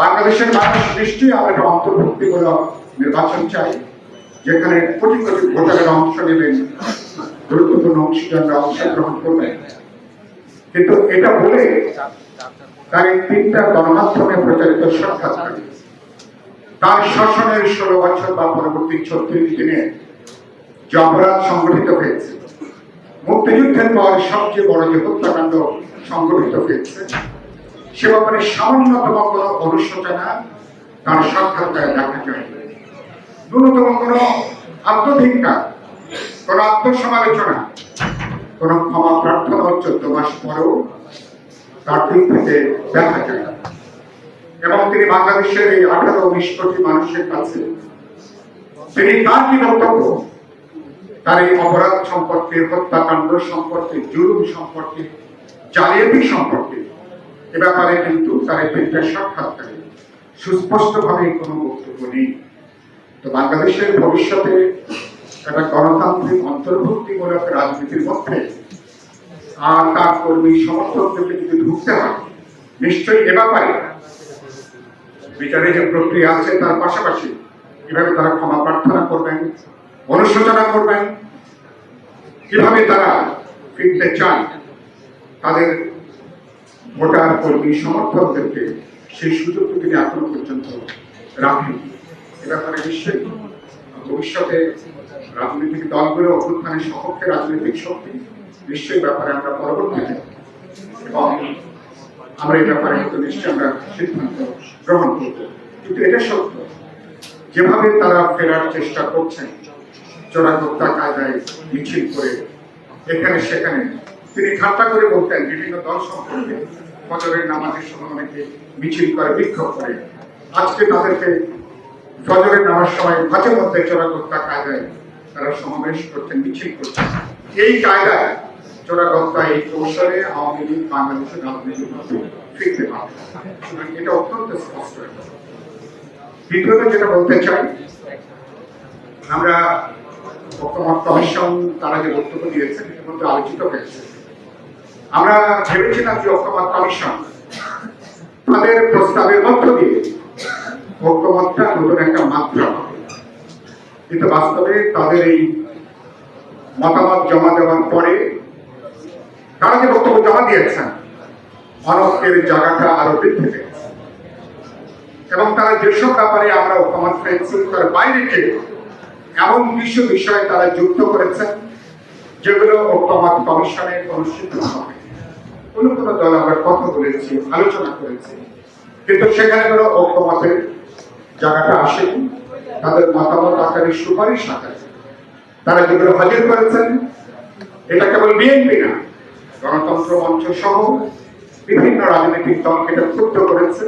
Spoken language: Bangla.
বাংলাদেশের মানুষ নিশ্চয়ই আমরা একটা অন্তর্ভুক্তিমূলক নির্বাচন চাই যেখানে কোটি কোটি ভোটারের অংশ নেবেন, গুরুত্বপূর্ণ অংশীদাররা অংশগ্রহণ করবেন। কিন্তু এটা বলে তার এই তিনটা গণমাধ্যমে প্রচারিত সাক্ষাৎকারে তার শাসনের ষোলো বছর বা পরবর্তী ছত্রিশ দিনে যে অপরাধ সংগঠিত হয়েছে, মুক্তিযুদ্ধের পর সবচেয়ে বড় যে হত্যাকাণ্ড সংগঠিত হয়েছে সে ব্যাপারে সামান্যতম কোনো অনুশোচনা তার সাক্ষাৎকারে দেখা যায় ন্যূনতম কোনো আত্মধিক্কা কোনো আত্মসমালোচনা, কোনো ক্ষমা প্রার্থনা চোদ্দ মাস পরেও তার দিক থেকে দেখা যায়। এবং তিনি বাংলাদেশের এই আঠারো উনিশ কোটি মানুষের কাছে তিনি তার কি বক্তব্য তার এই অপরাধ সম্পর্কে, হত্যাকাণ্ড সম্পর্কে, জুলুম সম্পর্কে, জালিয়াতি সম্পর্কে এ ব্যাপারে কিন্তু তার এই তিনটা সাক্ষাৎকারে সুস্পষ্টভাবে কোনো বক্তব্য নেই। তো বাংলাদেশের ভবিষ্যতে একটা গণতান্ত্রিক অন্তর্ভুক্তিমূলক রাজনীতির মধ্যে আর তার কর্মী সমর্থকদেরকে যদি ঢুকতে হয়, নিশ্চয়ই এ ব্যাপারে বিচারে যে প্রক্রিয়া আছে তার পাশাপাশি কীভাবে তারা ক্ষমা প্রার্থনা করবেন, অনুশোচনা করবেন। কীভাবে তারা ফিরতে চান তাদের ভোটার কর্মী সমর্থকদেরকে সেই সুযোগ তিনি এখনও পর্যন্ত রাখেন এ ব্যাপারে নিশ্চয়ই ভবিষ্যতে রাজনৈতিক দলগুলো অভ্যুত্থানের সপক্ষে রাজনৈতিক শক্তি নিশ্চয়ই ব্যাপারে আমরা পরবর্তীতে এবং আমরা এই ব্যাপারে হয়তো নিশ্চয়ই আমরা সিদ্ধান্ত গ্রহণ করব। কিন্তু এটা সত্য, যেভাবে তারা ফেরার চেষ্টা করছেন, চোরাগোপ্তা কায়দায় মিছিল করে, এখানে সেখানে তিনি ঠাট্টা করে বলতেন, বিভিন্ন দল সম্পর্কে। ফজরের নামাজের সময় অনেকে মিছিল করে, বিক্ষোভ করে। আজকে তাদেরকে ফজরের নামার সময় মাঝে মধ্যে চোরাগোপ্তা কায়দায় তারা সমাবেশ করছেন মিছিল করছেন এই কায়দায় চোরাগোপ্তা এই কৌশলে আওয়ামী লীগ বাংলাদেশের রাজনীতির মধ্যে ফিরতে পারে এটা অত্যন্ত স্পষ্ট। দ্বিতীয়ত যেটা বলতে চাই, আমরা ঐক্যমত কমিশন তারা যে বক্তব্য দিয়েছেন এর মধ্যে আলোচিত হয়েছে। আমরা ভেবেছিলাম যে ঐক্যমত কমিশন তাদের প্রস্তাবের মধ্য দিয়ে ঐক্যমতটা নতুন একটা মাত্রা পাবে কিন্তু বাস্তবে তাদের এই মতামত জমা দেওয়ার পরে তারা যে বক্তব্য জমা দিয়েছেন অনক্যের জায়গাটা আরও বৃদ্ধি এবং তারা যেসব ব্যাপারে আমরা ঐক্যমত বাইরে গিয়ে এমন কিছু বিষয় তারা যুক্ত করেছেন, যেগুলো ঐক্যমত কমিশনের সিদ্ধান্ত হয়নি। কোনো কোনো দল আমরা কথা বলেছি, আলোচনা করেছি। কিন্তু সেখানে কোনো ঐক্যমতের জায়গাটা আসেনি। তাদের মতামত আকারে সুপারিশ আকারে। তারা যেগুলো হাজির করেছেন, এটা কেবল বিএনপি না, গণতন্ত্র মঞ্চ সহ বিভিন্ন রাজনৈতিক দলকে এটা ক্ষুব্ধ করেছে।